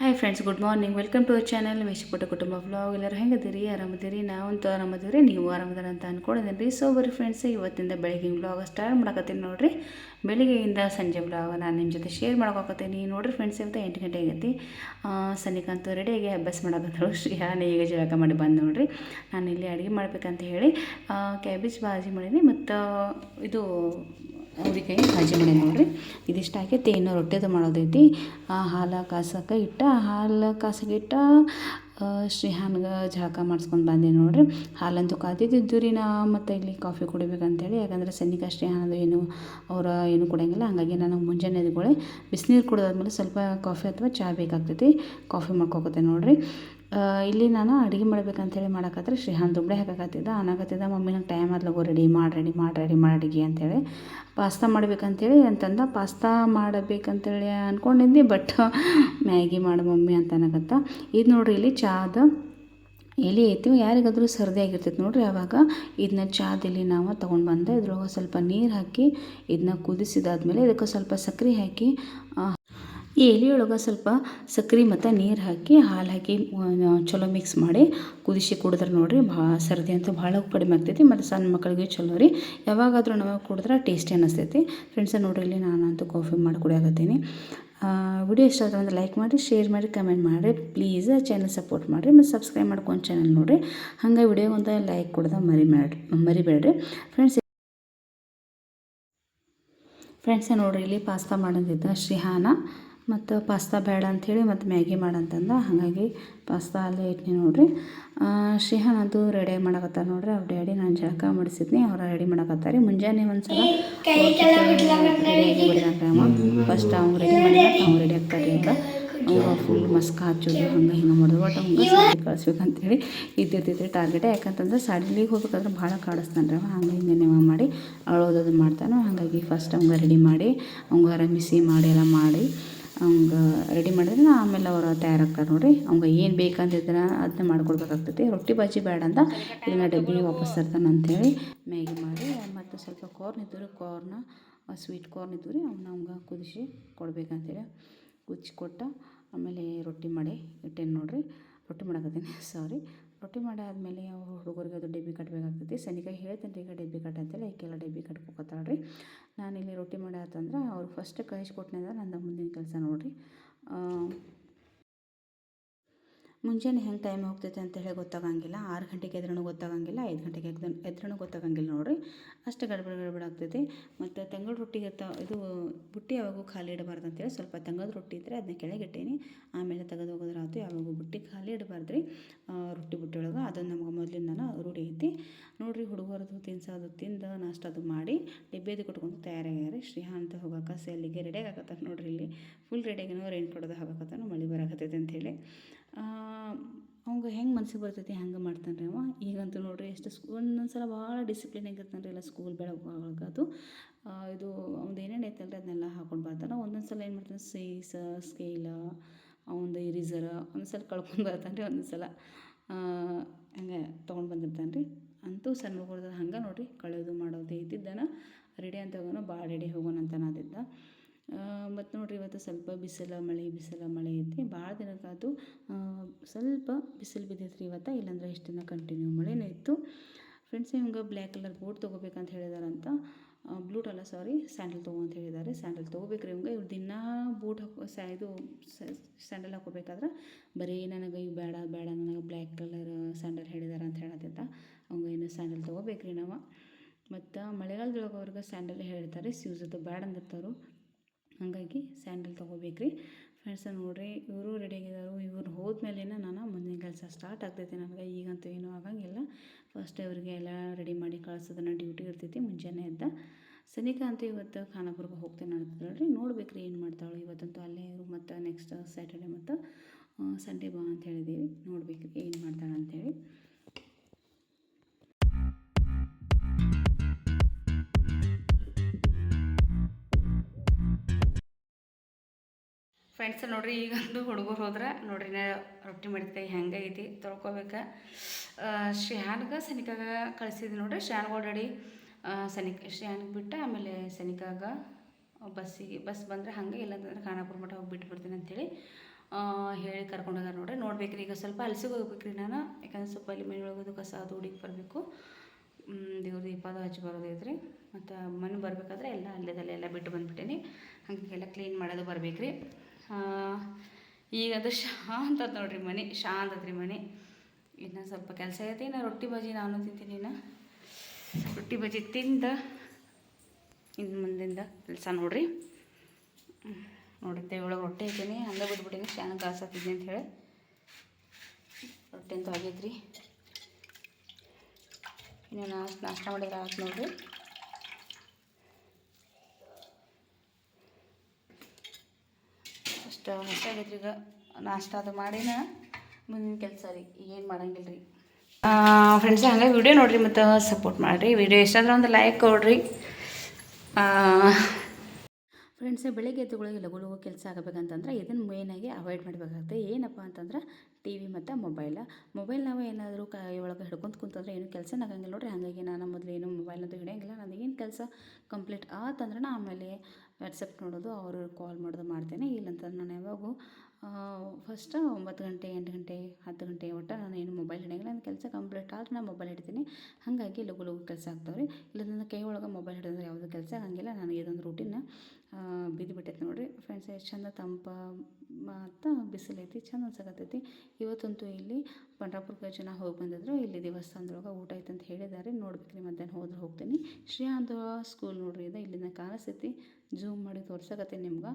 Hi friends good morning welcome to our channel ಮೇಶಪುಟ್ಟ ಕುಟುಂಬ vlog ಎಲ್ಲರೂ ಹೆಂಗದಿರಿ ಆರಾಮದಿರಿ? ನಾವಂತೂ ಆರಾಮದಿರಿ ನೀವು ಆರಾಮದಾರ ಅಂತ ಅಂದ್ಕೊಂಡಿದ್ದೀನಿ ರೀ ಸೊ ಬರೀ ಫ್ರೆಂಡ್ಸ್ ಇವತ್ತಿಂದ ಬೆಳಗಿನ ವ್ಲಾಗ್ ಸ್ಟಾರ್ಟ್ ಮಾಡಕತ್ತೀನಿ ನೋಡಿರಿ. ಬೆಳಗ್ಗೆಯಿಂದ ಸಂಜೆ ವ್ಲಾಗ್ ನಾನು ನಿಮ್ಮ ಜೊತೆ ಶೇರ್ ಮಾಡೋಕತ್ತೀನಿ ನೋಡಿರಿ ಫ್ರೆಂಡ್ಸ್ ಇವತ್ತು ಎಂಟು ಗಂಟೆ ಆಗೈತಿ. ಸನಿಕಂತೂ ರೆಡಿಯಾಗಿ ಅಭ್ಯಾಸ ಮಾಡಕತ್ತಳು. ಶ್ರೀಹಾನ ಈಗ ಜಳಕ ಮಾಡಿ ಬಂದು ನೋಡಿರಿ. ನಾನು ಇಲ್ಲಿ ಅಡುಗೆ ಮಾಡಬೇಕಂತ ಹೇಳಿ ಕ್ಯಾಬೇಜ್ ಬಾಜಿ ಮಾಡೀನಿ. ಮತ್ತು ಇದು ಅವ್ರಿಗೆ ಭಾಜಿ ಮಾಡಿ ನೋಡಿರಿ? ಇದಿಷ್ಟು ಆಗೈತಿ ಇನ್ನೂ ರೊಟ್ಟಿದು ಮಾಡೋದೈತಿ. ಹಾಲು ಕಾಸಕ್ಕೆ ಇಟ್ಟ, ಹಾಲು ಕಾಸಕ್ಕೆ ಇಟ್ಟ ಶ್ರೀಹಾನ್ಗೆ ಜಳಕ ಮಾಡಿಸ್ಕೊಂಡು ಬಂದೆ ನೋಡಿರಿ. ಹಾಲಂತೂ ಕಾದಿದ್ದು ರೀ ನಾ ಮತ್ತು ಇಲ್ಲಿ ಕಾಫಿ ಕುಡಿಬೇಕಂತೇಳಿ. ಯಾಕಂದರೆ ಸನ್ನಿಕ ಶ್ರೀಹಾನದು ಏನು ಅವರ ಏನು ಕುಡಿಯಂಗಿಲ್ಲ. ಹಾಗಾಗಿ ನಾನು ಮುಂಜಾನೆ ಎದ್ಕೊಳ್ಳಿ ಬಿಸಿನೀರು ಕುಡಿದಾದ್ಮೇಲೆ ಸ್ವಲ್ಪ ಕಾಫಿ ಅಥವಾ ಚಹಾ ಬೇಕಾಗ್ತೈತಿ. ಕಾಫಿ ಮಾಡ್ಕೋಕತ್ತೆ ನೋಡ್ರಿ. ಇಲ್ಲಿ ನಾನು ಅಡುಗೆ ಮಾಡ್ಬೇಕಂತೇಳಿ ಮಾಡಕತ್ರೆ ಶ್ರೀಹಾನ್ ದುಂಬಳೆ ಹಾಕಕತ್ತಿದ್ದ. ಅನ್ನಕತ್ತಿದ್ದ ಮಮ್ಮಿ ಟೈಮ್ ಆದ್ಲಗೋ ರೆಡಿ ಮಾಡಿ ರೆಡಿ ಮಾಡಿ ರೆಡಿ ಮಾಡಿ ಅಡುಗೆ ಅಂತೇಳಿ ಪಾಸ್ತಾ ಮಾಡ್ಬೇಕಂತೇಳಿ ಅಂತಂದ. ಪಾಸ್ತಾ ಮಾಡಬೇಕಂತೇಳಿ ಅಂದ್ಕೊಂಡಿದ್ದೆ ಬಟ್ ಮ್ಯಾಗಿ ಮಾಡು ಮಮ್ಮಿ ಅಂತ ಅನ್ನಕತ್ತ ಇದು ನೋಡ್ರಿ, ಇಲ್ಲಿ ಚಹಾದ ಎಲೆ ಐತಿ. ಯಾರಿಗಾದರೂ ಸರ್ದಿ ಆಗಿರ್ತೈತೆ ನೋಡ್ರಿ ಆವಾಗ ಇದನ್ನ ಚಾದಲ್ಲಿ ನಾವು ತೊಗೊಂಡು ಬಂದೆ. ಇದ್ರೊಳಗೆ ಸ್ವಲ್ಪ ನೀರು ಹಾಕಿ ಇದನ್ನ ಕುದಿಸಿದಾದ್ಮೇಲೆ ಇದಕ್ಕೆ ಸ್ವಲ್ಪ ಸಕ್ಕರೆ ಹಾಕಿ ಈ ಎಲೆಯೊಳಗೆ ಸ್ವಲ್ಪ ಸಕ್ರೆ ಮತ್ತು ನೀರು ಹಾಕಿ, ಹಾಲು ಹಾಕಿ ಚಲೋ ಮಿಕ್ಸ್ ಮಾಡಿ ಕುದಿಸಿ ಕುಡಿದ್ರೆ ನೋಡಿರಿ ಭಾಳ ಸರ್ದಿ ಅಂತೂ ಭಾಳ ಕಡಿಮೆ ಆಗ್ತೈತಿ ಮತ್ತು ಸಣ್ಣ ಮಕ್ಕಳಿಗೆ ಚಲೋ ರೀ. ಯಾವಾಗಾದರೂ ನಾವು ಕುಡಿದ್ರೆ ಟೇಸ್ಟಿ ಅನ್ನಿಸ್ತೈತಿ ಫ್ರೆಂಡ್ಸ ನೋಡಿರಿ, ಇಲ್ಲಿ ನಾನಂತೂ ಕಾಫಿ ಮಾಡಿ ಕುಡಿಯಾಕತ್ತೀನಿ. ವಿಡಿಯೋ ಇಷ್ಟ ಆದರೆ ಒಂದು ಲೈಕ್ ಮಾಡಿ ಶೇರ್ ಮಾಡಿ ಕಮೆಂಟ್ ಮಾಡಿರಿ ಪ್ಲೀಸ್ ಚಾನಲ್ ಸಪೋರ್ಟ್ ಮಾಡಿರಿ ಮತ್ತು ಸಬ್ಸ್ಕ್ರೈಬ್ ಮಾಡ್ಕೊಂಡು ಚಾನಲ್ ನೋಡಿರಿ. ಹಂಗೆ ವಿಡಿಯೋ ಒಂದು ಲೈಕ್ ಕೊಡ್ದೆ ಮರಿ ಮಾಡಿ ಮರಿಬೇಡ್ರಿ. ಫ್ರೆಂಡ್ಸ್ ಫ್ರೆಂಡ್ಸೇ ನೋಡಿರಿ, ಇಲ್ಲಿ ಪಾಸ್ತಾ ಮಾಡೋದಿದ್ದ ಶ್ರೀಹಾನ. ಮತ್ತು ಪಾಸ್ತಾ ಬೇಡ ಅಂಥೇಳಿ ಮತ್ತು ಮ್ಯಾಗಿ ಮಾಡಂತಂದ ಹಾಗಾಗಿ ಪಾಸ್ತಾ ಅಲ್ಲೇ ಇಟ್ನಿ ನೋಡಿರಿ. ಶ್ರೀಹಾನ್ ಅದು ರೆಡಿ ಮಾಡಕತ್ತಾರ ನೋಡ್ರಿ. ಅವ್ರ ಡ್ಯಾಡಿ ನಾನು ಜಳಕ ಮಾಡಿಸಿದ್ನಿ. ಅವ್ರು ರೆಡಿ ಮಾಡಕತ್ತಾರೆ. ಮುಂಜಾನೆ ಒಂದು ಸಲ ರೆಡಿಯಾಗಿ ಬಿಡ್ದಂಗೆ ಫಸ್ಟ್ ಅವ್ನು ರೆಡಿ ಮಾಡಿ ಅವ್ನು ರೆಡಿ ಆಗ್ತಾರೆ ಅಂತ ಅವ್ರು ಫುಲ್ ಮಸ್ಕ್ ಹಚ್ಚೋದು ಹಂಗೆ ಹಿಂಗೆ ಮಾಡೋದು. ಬಟ್ ಹಂಗೆ ಸಾಡಿ ಕಳಿಸ್ಬೇಕಂತೇಳಿ ಇದ್ದಿರ್ತೈತಿ ಟಾರ್ಗೆಟೇ ಯಾಕಂತಂದ್ರೆ ಸಾಡಿಲಿಗೆ ಹೋಗ್ಬೇಕಂದ್ರೆ ಭಾಳ ಕಾಡಿಸ್ತಾನೆ ರೀ ಹಂಗೆ ಹಿಂಗೆ ನೀವು ಮಾಡಿ ಅಳೋದದು ಮಾಡ್ತಾನೆ. ಹಾಗಾಗಿ ಫಸ್ಟ್ ಅವ್ನು ರೆಡಿ ಮಾಡಿ ಅವ್ಗೆ ಮಿಸಿ ಮಾಡಿ ಎಲ್ಲ ಮಾಡಿ. ಅವಂಗೆ ರೆಡಿ ಮಾಡಿದ್ರೆ ಆಮೇಲೆ ಅವರು ತಯಾರಾಗ್ತಾರೆ ನೋಡಿರಿ. ಅವಂಗೆ ಏನು ಬೇಕಂತಿದ್ರೆ ಅದನ್ನ ಮಾಡ್ಕೊಡ್ಬೇಕಾಗ್ತೈತಿ ರೊಟ್ಟಿ ಬಾಜಿ ಬೇಡ ಅಂತ ಇದನ್ನ ಡಬ್ಬಿ ವಾಪಸ್ ತರ್ತಾನೆ ಅಂಥೇಳಿ ಮ್ಯಾಗಿ ಮಾಡಿ, ಮತ್ತು ಸ್ವಲ್ಪ ಕಾರ್ನ್ ಇದ್ದರು ಕಾರ್ನ ಸ್ವೀಟ್ ಕಾರ್ನ್ ಇದ್ದು ರೀ ಅವನ್ನ ಅವ್ಗೆ ಕುದಿಸಿ ಕೊಡ್ಬೇಕಂತೇಳಿ ಕುದಿಸಿ ಕೊಟ್ಟ ಆಮೇಲೆ ರೊಟ್ಟಿ ಮಾಡಿ ಇಟ್ಟೇನು ನೋಡಿರಿ. ರೊಟ್ಟಿ ಮಾಡಕತ್ತೀನಿ. ಸಾರಿ ರೊಟ್ಟಿ ಮಾಡಾದ್ಮೇಲೆ ಅವ್ರು ಹುಡುಗರಿಗೆ ಅದು ಡಬ್ಬಿ ಕಟ್ಟಬೇಕಾಗ್ತೈತಿ ಸನಿಕಾಯಿ ಹೇಳ್ತೇನೆ ರೀ, ಈಗ ಡಬ್ಬಿ ಕಟ್ಟ ಅಂತೇಳಿ ಈಕೆಲ್ಲ ಡಬ್ಬಿ ಕಟ್ಕೊತಾಳೆ ರೀ ನಾನಿಲ್ಲಿ ರೊಟ್ಟಿ ಮಾಡಾತಂದ್ರೆ ಅವ್ರು ಫಸ್ಟ್ ಕಳಿಸ್ಕೊಟ್ನಂದ್ರೆ ನಂದು ಮುಂದಿನ ಕೆಲಸ ನೋಡಿರಿ. ಮುಂಜಾನೆ ಹೆಂಗೆ ಟೈಮ್ ಹೋಗ್ತೈತೆ ಅಂತ ಹೇಳಿ ಗೊತ್ತಾಗಂಗಿಲ್ಲ. ಆರು ಗಂಟೆಗೆ ಎದ್ರೂ ಗೊತ್ತಾಗಂಗಿಲ್ಲ, ಐದು ಗಂಟೆಗೆ ಎದ್ ಎದ್ರೂ ಗೊತ್ತಾಗಂಗಿಲ್ಲ ನೋಡಿರಿ. ಅಷ್ಟು ಗಡ್ಬಡ ಗಡ್ಬಡ ಆಗ್ತೈತಿ. ಮತ್ತು ತಂಗಳ ರೊಟ್ಟಿ ಇರ್ತ ಇದು ಬುಟ್ಟಿ ಯಾವಾಗೂ ಖಾಲಿ ಇಡಬಾರ್ದು ಅಂತೇಳಿ ಸ್ವಲ್ಪ ತಂಗದ ರೊಟ್ಟಿ ಇದ್ದರೆ ಅದನ್ನ ಕೆಳಗೆ ಇಟ್ಟೀನಿ. ಆಮೇಲೆ ತೆಗೆದು ಹೋಗೋದ್ರೆ ಆಯ್ತು ಯಾವಾಗೂ ಬುಟ್ಟಿ ಖಾಲಿ ಇಡಬಾರ್ದು ರೀ ರೊಟ್ಟಿ ಬುಟ್ಟಿಯೊಳಗೆ ಅದನ್ನು ನಮ್ಗೆ ಮೊದಲಿಂದನ ರೂಢಿ ಐತಿ. ನೋಡಿರಿ ಹುಡುಗರದು ತಿನ್ಸೋದು ತಿಂದು ನಾಷ್ಟ ಅದು ಮಾಡಿ ಡಿಬ್ಬೇದು ಕೊಟ್ಕೊಂಡು ತಯಾರಾಗ್ಯಾರ ಶ್ರೀಹಾ ಅಂತ ಹೋಗಾಕ ಸೆಲ್ಲಿಗೆ ರೆಡಿಯಾಗಿ ನೋಡಿರಿ ಇಲ್ಲಿ. ಫುಲ್ ರೆಡಿಯಾಗಿನೋ ರೈನ್ ಕೊಡೋದು ಹಾಕತ್ತಾನ ಮಳೆ ಬರಾಕತ್ತೈತೆ ಅಂಥೇಳಿ ಅವಂಗೆ ಹೆಂಗೆ ಮನ್ಸಿಗೆ ಬರ್ತೈತಿ ಹಂಗೆ ಮಾಡ್ತಾನೆ ರೀ ಅವ. ಈಗಂತೂ ನೋಡಿರಿ ಎಷ್ಟು ಸ್ಕೂ ಒಂದೊಂದು ಸಲ ಭಾಳ ಡಿಸಿಪ್ಲಿನ್ ಆಗಿರ್ತಾನೆ ರೀ ಎಲ್ಲ ಸ್ಕೂಲ್ ಬೆಳಗ್ಗೆ ಅದು. ಇದು ಅವ್ನು ಏನೇನು ಐತಲ್ಲ ಅದನ್ನೆಲ್ಲ ಹಾಕೊಂಡು ಬರ್ತಾನೆ. ಒಂದೊಂದು ಸಲ ಏನು ಮಾಡ್ತಾನೆ ಸೀಸ ಸ್ಕೇಲ ಅವಂದು ಇರೀಸರ ಒಂದು ಸಲ ಕಳ್ಕೊಂಡು ಬರ್ತಾನೆ ರೀ ಒಂದೊಂದು ಸಲ ಹಂಗೆ ತೊಗೊಂಡು ಬಂದಿರ್ತಾನೆ ರೀ ಅಂತೂ ಸಣ್ಣ ಹುಡುಗರ್ದು ಹಂಗೆ ನೋಡಿರಿ ಕಳೆಯೋದು ಮಾಡೋದು ಇದ್ದಿದ್ದಾನ ರೆಡಿ ಅಂತ ಹೋಗೋಣ ಭಾಳ ರೆಡಿ ಹೋಗೋಣ ಅಂತ ನಾದಿದ್ದ ಮತ್ತು ನೋಡಿರಿ ಇವತ್ತು ಸ್ವಲ್ಪ ಬಿಸಿಲ, ಮಳೆ ಬಿಸಿಲ, ಮಳೆ ಐತಿ ಭಾಳ ದಿನಕ್ಕಾಯ್ತು ಸ್ವಲ್ಪ ಬಿಸಿಲು ಬಿದ್ದೈತೆ ರೀ ಇವತ್ತು. ಇಲ್ಲಾಂದ್ರೆ ಇಷ್ಟು ದಿನ ಕಂಟಿನ್ಯೂ ಮಳೆನೇ ಇತ್ತು. ಫ್ರೆಂಡ್ಸ್ ಹಿಂಗೆ ಬ್ಲ್ಯಾಕ್ ಕಲರ್ ಬೂಟ್ ತೊಗೋಬೇಕಂತ ಹೇಳಿದಾರಂತ. ಬ್ಲೂಟ್ ಅಲ್ಲ ಸಾರಿ ಸ್ಯಾಂಡಲ್ ತೊಗೊ ಅಂತ ಹೇಳಿದ್ದಾರೆ ಸ್ಯಾಂಡಲ್ ತೊಗೋಬೇಕು ರೀ ಇವಂಗೆ ಇವ್ರು ದಿನ ಬೂಟ್ ಹಾಕೋ ಸ್ಯಾ ಇದು ಸ್ಯಾಂಡಲ್ ಹಾಕೋಬೇಕಾದ್ರೆ ಬರೀ ನನಗೆ ಇವು ಬೇಡ ಬೇಡ, ನನಗೆ ಬ್ಲ್ಯಾಕ್ ಕಲರ್ ಸ್ಯಾಂಡಲ್ ಹೇಳಿದಾರೆ ಅಂತ ಹೇಳತ್ತಿದ್ದ ಅವಂಗೆ ಏನು ಸ್ಯಾಂಡಲ್ ತೊಗೋಬೇಕು ರೀ ನಾವು. ಮತ್ತು ಮಳೆಗಾಲದೊಳಗೆ ಅವ್ರಿಗೆ ಸ್ಯಾಂಡಲ್ ಹೇಳ್ತಾರೆ ಸ್ವಿಝದ್ದು ಬೇಡ ಅಂದಿರ್ತಾರೆ ಹಾಗಾಗಿ ಸ್ಯಾಂಡಲ್ ತೊಗೋಬೇಕು ರೀ ಫ್ರೆಂಡ್ಸ ನೋಡಿರಿ, ಇವರು ರೆಡಿಯಾಗಿದ್ದಾರೆ ಇವ್ರು ಹೋದ್ಮೇಲೆ ನಾನು ಮುಂದಿನ ಕೆಲಸ ಸ್ಟಾರ್ಟ್ ಆಗ್ತೈತಿ ನನಗೆ. ಈಗಂತೂ ಏನೂ ಆಗಂಗಿಲ್ಲ. ಫಸ್ಟ್ ಇವರಿಗೆ ಎಲ್ಲ ರೆಡಿ ಮಾಡಿ ಕಳ್ಸೋದನ್ನ ಡ್ಯೂಟಿ ಇರ್ತೈತಿ, ಮುಂಜಾನೆ ಎದ್ದ ಸನಿಕಾ ಅಂತೂ ಇವತ್ತು ಖಾನಾಪುರ್ಗೆ ಹೋಗ್ತೇನೆ ಅಂತಿದ್ದಾಳೆ ರೀ ನೋಡ್ಬೇಕು ರೀ ಏನು ಮಾಡ್ತಾಳೆ. ಇವತ್ತಂತೂ ಅಲ್ಲೇ ಇರು ಮತ್ತು ನೆಕ್ಸ್ಟ್ ಸ್ಯಾಟರ್ಡೆ ಮತ್ತು ಸಂಡೇ ಬಾ ಅಂತ ಹೇಳಿದ್ದೀವಿ. ನೋಡ್ಬೇಕು ರೀ ಏನು ಮಾಡ್ತಾಳೆ ಅಂಥೇಳಿ ಫ್ರೆಂಡ್ಸ್ ನೋಡ್ರಿ ಈಗಂದು ಹುಡುಗರು ಹೋದ್ರೆ ನೋಡ್ರಿ ನಾ ರೊಟ್ಟಿ ಮಾಡಿದ ಹೆಂಗೆ ಐತಿ ತೊಳ್ಕೊಬೇಕು. ಶ್ಯಾನ್ಗೆ ಸನಿಕಾಗ ಕಳಿಸಿದ್ವಿ ನೋಡ್ರಿ ಶ್ಯಾನ್ಗೆ ಆಲ್ರೆಡಿ ಸನಿಕ ಶ್ಯಾನ್ಗೆ ಬಿಟ್ಟು, ಆಮೇಲೆ ಸನಿಕಾಗ ಬಸ್ಸಿಗೆ ಬಸ್ ಬಂದರೆ ಹಾಗೆ, ಇಲ್ಲಂತಂದ್ರೆ ಖಾನಾಪುರ ಮಠ ಹೋಗಿ ಬಿಟ್ಟು ಬಿಡ್ತೀನಿ ಅಂಥೇಳಿ ಹೇಳಿ ಕರ್ಕೊಂಡು ನೋಡಿ ನೋಡ್ರಿ. ನೋಡ್ಬೇಕ್ರಿ, ಈಗ ಸ್ವಲ್ಪ ಅಲಸಿಗೆ ಹೋಗ್ಬೇಕ್ರಿ ನಾನು, ಯಾಕಂದ್ರೆ ಸ್ವಲ್ಪ ಅಲ್ಲಿ ಮನೆ ಒಳಗೋದು ಕಸ ಅದು ಹುಡುಗಿ ಬರಬೇಕು. ದೇವ್ರ ದೀಪ ಅದು ಹಚ್ಚಿ ಬರೋದೈತ್ರಿ ಮತ್ತು ಮನೆ ಬರಬೇಕಾದ್ರೆ ಎಲ್ಲ ಅಲ್ಲೇದಲ್ಲೇ ಎಲ್ಲ ಬಿಟ್ಟು ಬಂದ್ಬಿಟ್ಟೇನಿ. ಹಂಗೆಲ್ಲ ಕ್ಲೀನ್ ಮಾಡೋದು ಬರ್ಬೇಕ್ರಿ. ಈಗ ಅದು ಶಾಂತ ನೋಡ್ರಿ ಮನೆ, ಶಾಂತ ಅದ್ರಿ ಮನೆ. ಇನ್ನು ಸ್ವಲ್ಪ ಕೆಲಸ ಐತಿ, ಇನ್ನು ರೊಟ್ಟಿ ಬಜ್ಜಿ ನಾನು ತಿಂತೀನಿ ಇನ್ನು. ರೊಟ್ಟಿ ಬಜ್ಜಿ ತಿಂದ ಇನ್ನು ಮುಂದಿಂದ ಕೆಲಸ ನೋಡ್ರಿ. ನೋಡುತ್ತೆ ನೋಡಿ ಒಳಗೆ ರೊಟ್ಟಿ ಹಾಕೀನಿ ಹಂಗೆ ಬಿಟ್ಬಿಟ್ಟಿನಿ, ಶಾನ ಕಾಸತ್ತಿದ್ನಿ ಅಂತ ಹೇಳಿ. ರೊಟ್ಟಿ ಅಂತೂ ಆಗೈತ್ರಿ. ಇನ್ನು ನಾಷ್ಟ ನಾಷ್ಟ ಮಾಡಿದ್ರೆ ಆಯ್ತು ನೋಡ್ರಿ. ಅಷ್ಟು ಹೊಸಾಗೈತ್ರಿ ಈಗ. ನಾಷ್ಟ ಅದು ಮಾಡಿನ ಮುಂದಿನ ಕೆಲಸ ರೀ. ಏನು ಮಾಡಂಗಿಲ್ಲ ರೀ ಫ್ರೆಂಡ್ಸ್ ಹಂಗೆ ವಿಡಿಯೋ ನೋಡಿರಿ ಮತ್ತು ಸಪೋರ್ಟ್ ಮಾಡಿರಿ. ವಿಡಿಯೋ ಇಷ್ಟಾದ್ರೆ ಒಂದು ಲೈಕ್ ಕೊಡ್ರಿ. ಫ್ರೆಂಡ್ಸ್ ಬೆಳಿಗ್ಗೆ ಎದ್ದುಗಳಿಗೆ ಲಘು ಲಘು ಕೆಲಸ ಆಗಬೇಕಂತಂದ್ರೆ ಇದನ್ನು ಮೇಯ್ನಾಗಿ ಅವಾಯ್ಡ್ ಮಾಡಬೇಕಾಗುತ್ತೆ. ಏನಪ್ಪ ಅಂತಂದ್ರೆ ಟಿ ವಿ ಮತ್ತು ಮೊಬೈಲ ಮೊಬೈಲ್ ನಾವು ಏನಾದರೂ ಕ ಒಳಗೆ ಹಿಡ್ಕೊಂಡು ಕುಂತಂದ್ರೆ ಏನು ಕೆಲಸ ಆಗಂಗಿಲ್ಲ ನೋಡ್ರಿ. ಹಾಗಾಗಿ ನಾನು ಮೊದಲು ಏನು ಮೊಬೈಲ್ ಅಂತೂ ಹಿಡಿಯಂಗಿಲ್ಲ. ಏನು ಕೆಲಸ ಕಂಪ್ಲೀಟ್ ಆತಂದ್ರೆ ನಾನು ಆಮೇಲೆ ವಾಟ್ಸಪ್ ನೋಡೋದು, ಅವರು ಕಾಲ್ ಮಾಡೋದು ಮಾಡ್ತೇನೆ. ಇಲ್ಲಂತಂದ್ರೆ ನಾನು ಯಾವಾಗೂ ಫಸ್ಟ್ ಒಂಬತ್ತು ಗಂಟೆ, ಎಂಟು ಗಂಟೆ, ಹತ್ತು ಗಂಟೆ ಒಟ್ಟು ನಾನು ಏನು ಮೊಬೈಲ್ ಹಿಡಿಯಂಗಿಲ್ಲ. ನನ್ನ ಕೆಲಸ ಕಂಪ್ಲೀಟ್ ಆದರೆ ನಾನು ಮೊಬೈಲ್ ಹಿಡಿತೀನಿ. ಹಾಗಾಗಿ ಲಘು ಲಘು ಕೆಲಸ ಆಗ್ತಾವ್ರಿ. ಇಲ್ಲ ನನ್ನ ಕೈ ಒಳಗೆ ಮೊಬೈಲ್ ಹಿಡಿದ್ರೆ ಯಾವುದೂ ಕೆಲಸ ಆಗಂಗಿಲ್ಲ. ನನಗೆ ಇದೊಂದು ರೂಟೀನ್ ಬಿದ್ದು ಬಿಟ್ಟೈತೆ ನೋಡಿರಿ. ಫ್ರೆಂಡ್ಸ್ ಎಷ್ಟು ಚಂದ ತಂಪ ಮತ್ತು ಬಿಸಿಲೈತಿ ಚಂದ ಅನ್ಸಕತ್ತೈತಿ. ಇವತ್ತಂತೂ ಇಲ್ಲಿ ಪಂಡ್ರಾಪುರಕ್ಕೆ ಜನ ಹೋಗಿ ಬಂದಿದ್ರು. ಇಲ್ಲಿ ದೇವಸ್ಥಾನದೊಳಗೆ ಊಟ ಐತೆ ಅಂತ ಹೇಳಿದ್ದಾರೆ ನೋಡ್ಬೇಕ್ರಿ ಮಧ್ಯಾಹ್ನ ಹೋದ್ರೆ ಹೋಗ್ತೀನಿ. ಶ್ರೀ ಅಂತ ಸ್ಕೂಲ್ ನೋಡ್ರಿ ಇದು ಇಲ್ಲಿನ ಕಾಣಿಸ್ತೈತಿ ಜೂಮ್ ಮಾಡಿ ತೋರ್ಸಕತ್ತೀನಿ ನಿಮ್ಗೆ.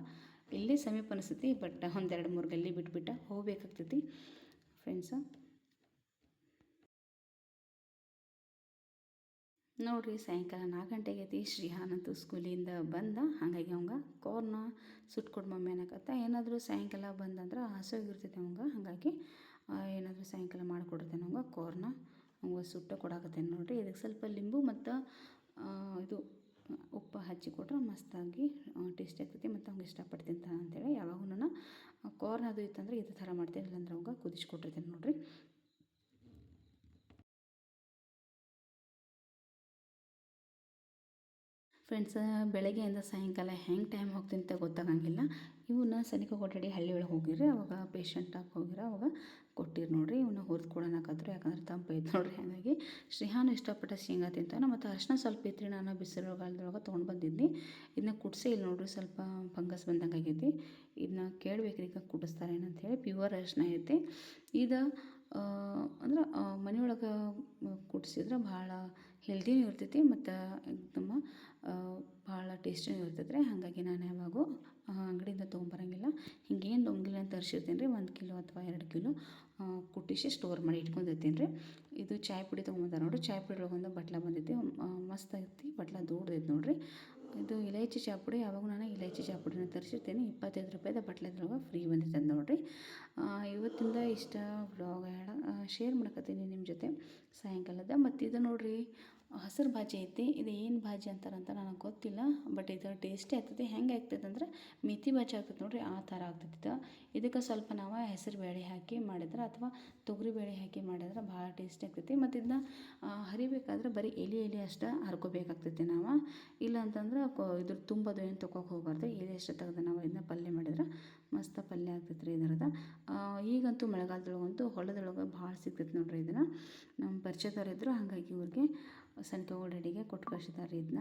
ಇಲ್ಲಿ ಸಮೀಪ ಅನಿಸ್ತೈತಿ ಬಟ್ ಒಂದೆರಡು ಮೂರು ಗಲ್ಲಿ ಬಿಟ್ಬಿಟ್ಟು ಹೋಗ್ಬೇಕಾಗ್ತೈತಿ. ಫ್ರೆಂಡ್ಸ ನೋಡ್ರಿ, ಸಾಯಂಕಾಲ ನಾಲ್ಕು ಗಂಟೆಗೆ ಐತಿ ಶ್ರೀಹಾನಂತು ಸ್ಕೂಲಿಂದ ಬಂದ. ಹಾಗಾಗಿ ಅವಂಗ ಕೋರ್ನ ಸುಟ್ಕೊಡು ಮಮ್ಮಿ ಅನ್ನಕತ್ತ, ಏನಾದರೂ ಸಾಯಂಕಾಲ ಬಂದಂದ್ರೆ ಹಸುವಾಗಿರ್ತೈತೆ ಅವಂಗ. ಹಾಗಾಗಿ ಏನಾದರೂ ಸಾಯಂಕಾಲ ಮಾಡಿಕೊಡ್ತೇನೆ ಅವಂಗ ಕೋರ್ನ ಅವಂಗ ಸುಟ್ಟ ಕೊಡಾಕತ್ತೇನೆ ನೋಡಿರಿ. ಇದಕ್ಕೆ ಸ್ವಲ್ಪ ಲಿಂಬು ಮತ್ತು ಇದು, ಉಪ್ಪು ಹಚ್ಚಿ ಕೊಟ್ರೆ ಮಸ್ತಾಗಿ ಟೇಸ್ಟ್ ಆಗ್ತೈತಿ ಮತ್ತು ಅವ್ಗೆ ಇಷ್ಟಪಡ್ತೀನಿ ಅಂತ ಅಂತೇಳಿ ಯಾವಾಗೂ ನಾನು ಕಾರ್ನ್ ಅದು ಇತ್ತಂದ್ರೆ ಇದೇ ಥರ ಮಾಡ್ತೀನಿ ಇಲ್ಲಾಂದ್ರೆ ಅವಾಗ ಕುದಿಸ್ಕೊಟ್ಟಿರ್ತೀನಿ ನೋಡ್ರಿ. ಫ್ರೆಂಡ್ಸ್ ಬೆಳಗ್ಗೆಯಿಂದ ಸಾಯಂಕಾಲ ಹೆಂಗೆ ಟೈಮ್ ಹೋಗ್ತೀನಿ ಅಂತ ಗೊತ್ತಾಗಂಗಿಲ್ಲ. ಇವನ್ನ ಸನಿಕ ಕೊಠಡಿ ಹಳ್ಳಿ ಒಳಗೆ ಹೋಗಿರಿ ಅವಾಗ ಪೇಷಂಟಾಗಿ ಹೋಗಿರ, ಅವಾಗ ಕೊಟ್ಟಿರಿ ನೋಡ್ರಿ. ಇವನ್ನ ಹುರಿದು ಕೊಡೋಣಕ್ಕಾದ್ರು ಯಾಕಂದ್ರೆ ತಂಪು ಐತೆ ನೋಡ್ರಿ. ಹಾಗಾಗಿ ಶ್ರೀಹಾನು ಇಷ್ಟಪಟ್ಟ ಶೇಂಗಾ ತಿಂತಾನೆ, ಮತ್ತು ಅರ್ಶಿನ ಸ್ವಲ್ಪ ಇತ್ತು ನಾನು ಬಿಸಿಲುಗಾಲದೊಳಗೆ ತೊಗೊಂಡು ಬಂದಿದ್ದೆ ಇದನ್ನ ಕುಡಿಸಿ ಇಲ್ಲಿ ನೋಡ್ರಿ, ಸ್ವಲ್ಪ ಫಂಗಸ್ ಬಂದಂಗೆ ಆಗೈತಿ. ಇದನ್ನ ಕೇಳಬೇಕ್ರಿ ಈಗ ಕುಡಿಸ್ತಾರೆ ಏನಂತೇಳಿ ಪ್ಯೂರ್ ಅರ್ಶಿನ ಐತಿ. ಇದು ಅಂದ್ರೆ ಮನೆಯೊಳಗೆ ಕುಡಿಸಿದ್ರೆ ಭಾಳ ಹೆಲ್ದಿನೂ ಇರ್ತೈತಿ, ಮತ್ತು ನಮ್ಮ ಭಾಳ ಟೇಸ್ಟಿನೂ ಇರ್ತೈತೆ ರೀ ಹಾಗಾಗಿ ನಾನು ಯಾವಾಗೂ ಅಂಗಡಿಯಿಂದ ತೊಗೊಂಬರಂಗಿಲ್ಲ. ಹಿಂಗೇನು ತೊಗೊಂಗಿಲ್ಲ ಅಂತ ತರಿಸಿರ್ತೀನಿ ರೀ ಒಂದು ಕಿಲೋ ಅಥವಾ ಎರಡು ಕಿಲೋ ಕುಟ್ಟಿಸಿ ಸ್ಟೋರ್ ಮಾಡಿ ಇಟ್ಕೊಂಡಿರ್ತೀನಿ ರೀ ಇದು ಚಾಯ್ ಪುಡಿ ತೊಗೊಂಬಂದ ನೋಡಿರಿ. ಚಾಯ್ ಪುಡಿ ಒಳಗೊಂದು ಬಟ್ಲ ಬಂದೈತಿ. ಮಸ್ತ್ ಐತಿ. ಬಟ್ಲ ದೊಡ್ಡದೈತಿ ನೋಡಿರಿ. ಇದು ಇಲೈಚಿ ಚಾ ಪುಡಿ, ಯಾವಾಗ ನಾನು ಇಲೈಚಿ ಚಾ ಪುಡಿನ ತರಿಸಿರ್ತೀನಿ. ಇಪ್ಪತ್ತೈದು ರೂಪಾಯಿದ ಬಟ್ಲದ್ರೊಳಗೆ ಫ್ರೀ ಬಂದಿದೆ ನೋಡಿರಿ. ಇವತ್ತಿಂದ ಇಷ್ಟ ವ್ಲಾಗ್ ಶೇರ್ ಮಾಡಕತ್ತೀನಿ ನಿಮ್ಮ ಜೊತೆ. ಸಾಯಂಕಾಲದ ಮತ್ತು ಇದು ನೋಡಿರಿ. ಹಸಿರು ಭಾಜಿ ಐತಿ, ಇದು ಏನು ಭಾಜಿ ಅಂತಾರಂತ ನನಗೆ ಗೊತ್ತಿಲ್ಲ ಬಟ್ ಇದು ಟೇಸ್ಟಿ ಆಗ್ತೈತಿ. ಹೆಂಗೆ ಆಗ್ತೈತೆ ಅಂದ್ರೆ ಮಿತಿ ಭಾಜಿ ಆಗ್ತೈತೆ ನೋಡಿರಿ, ಆ ಥರ ಆಗ್ತೈತಿ ಇದು. ಇದಕ್ಕೆ ಸ್ವಲ್ಪ ನಾವು ಹೆಸರು ಬೇಳೆ ಹಾಕಿ ಮಾಡಿದ್ರೆ ಅಥವಾ ತೊಗರಿ ಬೇಳೆ ಹಾಕಿ ಮಾಡಿದ್ರೆ ಭಾಳ ಟೇಸ್ಟಿ ಆಗ್ತೈತಿ. ಮತ್ತು ಇದನ್ನ ಹರಿಬೇಕಾದ್ರೆ ಬರೀ ಎಲೆ ಎಲೆ ಅಷ್ಟೇ ಹರ್ಕೋಬೇಕಾಗ್ತೈತಿ ನಾವು. ಇಲ್ಲ ಅಂತಂದ್ರೆ ಇದ್ರ ತುಂಬೋದು ಏನು ತೊಗೋಕೆ ಹೋಗ್ಬಾರ್ದು. ಎಲೆ ಅಷ್ಟೇ ತೆಗೆದು ನಾವು ಇದನ್ನ ಪಲ್ಯ ಮಾಡಿದ್ರೆ ಮಸ್ತ ಪಲ್ಯ ಆಗ್ತೈತೆ ರೀ ಇದರದ ಈಗಂತೂ ಮಳೆಗಾಲದೊಳಗಂತೂ ಹೊಲದೊಳಗೆ ಭಾಳ ಸಿಗ್ತೈತೆ ನೋಡ್ರಿ ಇದನ್ನು. ನಮ್ಮ ಪರಿಚಯದವ್ರು ಇದ್ದರು ಹಾಗಾಗಿ ಇವ್ರಿಗೆ ಸಣ್ಣ ರೆಡಿಗೆ ಕೊಟ್ಟು ಕಳಿಸಿದ್ದಾರೆ. ಇದನ್ನ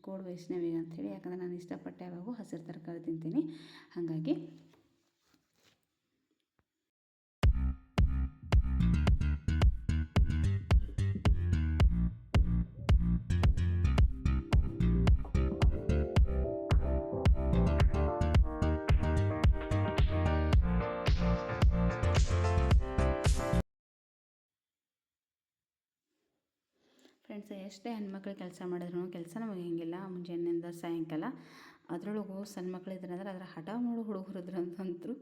ಕೋಡ್ ವೈಷ್ಣವಿ ಅಂಥೇಳಿ ಯಾಕಂದ್ರೆ ನಾನು ಇಷ್ಟಪಟ್ಟು ಯಾವಾಗೂ ಹಸಿರು ತರಕಾರಿ ತಿಂತೀನಿ. ಹಾಗಾಗಿ ಫ್ರೆಂಡ್ಸ್ ಎಷ್ಟೇ ಹೆಣ್ಮಕ್ಳು ಕೆಲಸ ಮಾಡಿದ್ರು ಕೆಲಸ ನಮಗೆ ಹೆಂಗಿಲ್ಲ ಮುಂಜಾನೆಯಿಂದ ಸಾಯಂಕಾಲ. ಅದರೊಳಗೂ ಸಣ್ಣ ಮಕ್ಳು ಇದ್ರೆ ಅಂದ್ರೆ ಅದ್ರ ಹಠ ಮಾಡೋ ಅಂತಂತೂ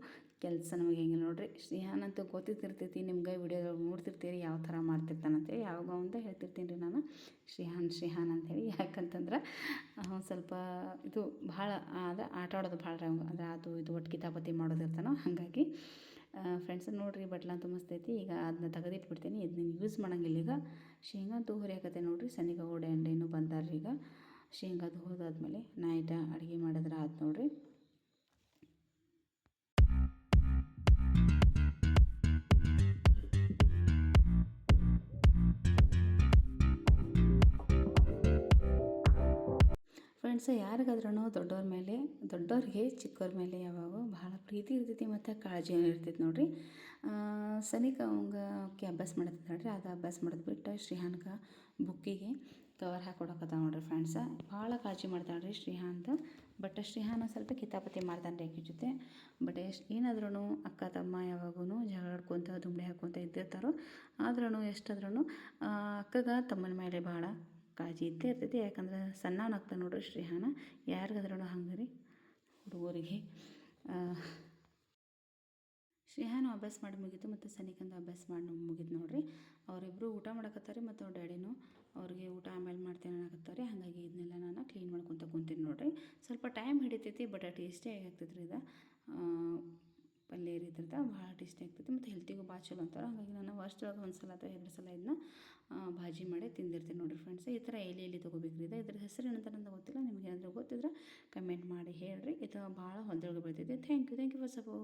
ಕೆಲಸ ಮುಗಿಯಂಗಿಲ್ಲ ನೋಡ್ರಿ ನೋಡಿರಿ. ಶ್ರೀಹಾನಂತೂ ಗೊತ್ತಿರ್ತಿರ್ತೈತಿ, ನಿಮ್ಗೆ ವಿಡಿಯೋದೊಳಗೆ ನೋಡ್ತಿರ್ತೀರಿ ಯಾವ ಥರ ಮಾಡ್ತಿರ್ತಾನಂತೇಳಿ ಯಾವಾಗ ಅಂತ ಹೇಳ್ತಿರ್ತೀನಿ ರೀ ನಾನು. ಶ್ರೀಹಾನ್ ಶ್ರೀಹಾನ್ ಅಂತೇಳಿ. ಯಾಕಂತಂದ್ರೆ ಸ್ವಲ್ಪ ಇದು ಭಾಳ ಅದ ಆಟ ಆಡೋದು ಭಾಳ ರೀ ಅಂದ್ರೆ ಅದು ಇದು ಒಟ್ಟು ಕಿತಾಪತಿ ಮಾಡೋದಿರ್ತಾನೋ, ಹಾಗಾಗಿ ಫ್ರೆಂಡ್ಸ್ ನೋಡಿರಿ, ಬಟ್ಲ ಅಂತೂ ಮಸ್ತ್ ಐತಿ ಈಗ ಅದನ್ನ ತೆಗೆದಿಟ್ಬಿಡ್ತೀನಿ. ಇದನ್ನ ಯೂಸ್ ಮಾಡಂಗಿಲ್ಲ ಈಗ. ಶೇಂಗಾ ಹುರಿಯಾಕತ್ತೆ ನೋಡಿರಿ. ಸನಿಗ ಓಡೆ ಅಂಡೇನು ಬಂದಾರ್ರಿ ಈಗ ಶೇಂಗಾದು ಹೋದಾದ್ಮೇಲೆ ನೈಟ ಅಡುಗೆ ಮಾಡಿದ್ರೆ ಆಯ್ತು ನೋಡಿರಿ. ಫ್ರೆಂಡ್ಸ್ ಯಾರಿಗಾದ್ರೂ ದೊಡ್ಡವ್ರ ಮೇಲೆ, ದೊಡ್ಡವ್ರಿಗೆ ಚಿಕ್ಕವ್ರ ಮೇಲೆ ಯಾವಾಗ ಭಾಳ ಪ್ರೀತಿ ಇರ್ತೈತಿ ಮತ್ತು ಕಾಳಜಿ ಇರ್ತೈತಿ ನೋಡ್ರಿ. ಸನಿಕ ಅವಂಗ ಅಭ್ಯಾಸ ಮಾಡತ್ತಿದ್ದಾಳ್ರಿ ಅದು ಅಭ್ಯಾಸ ಮಾಡಿದ್ ಬಿಟ್ಟು ಶ್ರೀಹಾನ್ಗೆ ಬುಕ್ಕಿಗೆ ಕವರ್ ಹಾಕೊಡಕತ್ತ ನೋಡ್ರಿ ಫ್ರೆಂಡ್ಸ. ಭಾಳ ಕಾಳಜಿ ಮಾಡ್ತಾಳೆ ರೀ ಶ್ರೀಹಾಂತ್. ಬಟ್ ಶ್ರೀಹಾನ ಸ್ವಲ್ಪ ಕಿತಾಪತಿ ಮಾಡ್ತಾನೆ ರೀ ಆಕೆ ಜೊತೆ. ಬಟ್ ಎಷ್ಟು ಏನಾದ್ರೂ ಅಕ್ಕ, ತಮ್ಮ ಯಾವಾಗೂ ಜಗಳಾಡ್ಕೊತ ದುಂಬಡಿ ಹಾಕ್ಕೊತ ಇದ್ದಿರ್ತಾರೋ ಆದ್ರೂ ಎಷ್ಟಾದ್ರೂ ಅಕ್ಕಗ ತಮ್ಮನ ಮೇಲೆ ಭಾಳ ಕಾಳಜಿ ಇದ್ದೇ ಇರ್ತೈತಿ. ಯಾಕಂದ್ರೆ ಸಣ್ಣವನಾಗ್ತಾನೆ ನೋಡ್ರಿ ಶ್ರೀಹಾನ. ಯಾರಿಗಾದ್ರೂ ಹಂಗೆ ರೀ ಹುಡುಗರಿಗೆ. ಶ್ರೀಹಾನ ಅಭ್ಯಾಸ ಮಾಡಿ ಮುಗೀತು ಮತ್ತು ಸನಿಕಂದು ಅಭ್ಯಾಸ ಮಾಡಿ ಮುಗೀತು ನೋಡ್ರಿ. ಅವರಿಬ್ಬರು ಊಟ ಮಾಡಕತ್ತಾರೆ ಮತ್ತು ಅವ್ರ ಡ್ಯಾಡಿನೂ ಅವ್ರಿಗೆ ಊಟ ಆಮೇಲೆ ಮಾಡ್ತೇನೆ ಅನ್ನಕತ್ತಾರೆ. ಹಾಗಾಗಿ ಇದನ್ನೆಲ್ಲ ನಾನು ಕ್ಲೀನ್ ಮಾಡ್ಕೊತ ಕುಂತೀನಿ ನೋಡ್ರಿ. ಸ್ವಲ್ಪ ಟೈಮ್ ಹಿಡಿತೈತಿ ಬಟ್ ಟೇಸ್ಟಿ ರೀ ಇದು. ಪಲ್ಯ ಇರಿದ್ರದ ಭಾಳ ಟೇಸ್ಟಿ ಆಗ್ತೈತಿ ಮತ್ತು ಹೆಲ್ತಿಗೂ ಭಾಳ ಚಲೋ ಅಂತಾರೆ. ಹಾಗಾಗಿ ನಾನು ವರ್ಷದೊಳಗೆ ಒಂದು ಸಲ ಅಥವಾ ಎರಡು ಸಲ ಇದನ್ನ ಭಾಜಿ ಮಾಡಿ ತಿಂದಿರ್ತೀನಿ ನೋಡಿರಿ ಫ್ರೆಂಡ್ಸ್ ಈ ಥರ ಎಲೆ ಎಲೆ ತೊಗೋಬೇಕ್ರಿ? ಇದು ಇದ್ರ ಹೆಸರು ಏನಂತ ನನಗೆ ಗೊತ್ತಿಲ್ಲ, ನಿಮ್ಗೆ ಏನಾದರೂ ಗೊತ್ತಿದ್ರೆ ಕಮೆಂಟ್ ಮಾಡಿ ಹೇಳಿರಿ. ಇದು ಭಾಳ ಹೊಲದೊಳಗೆ ಬೆಳಿತೈತಿ thank you thank you for support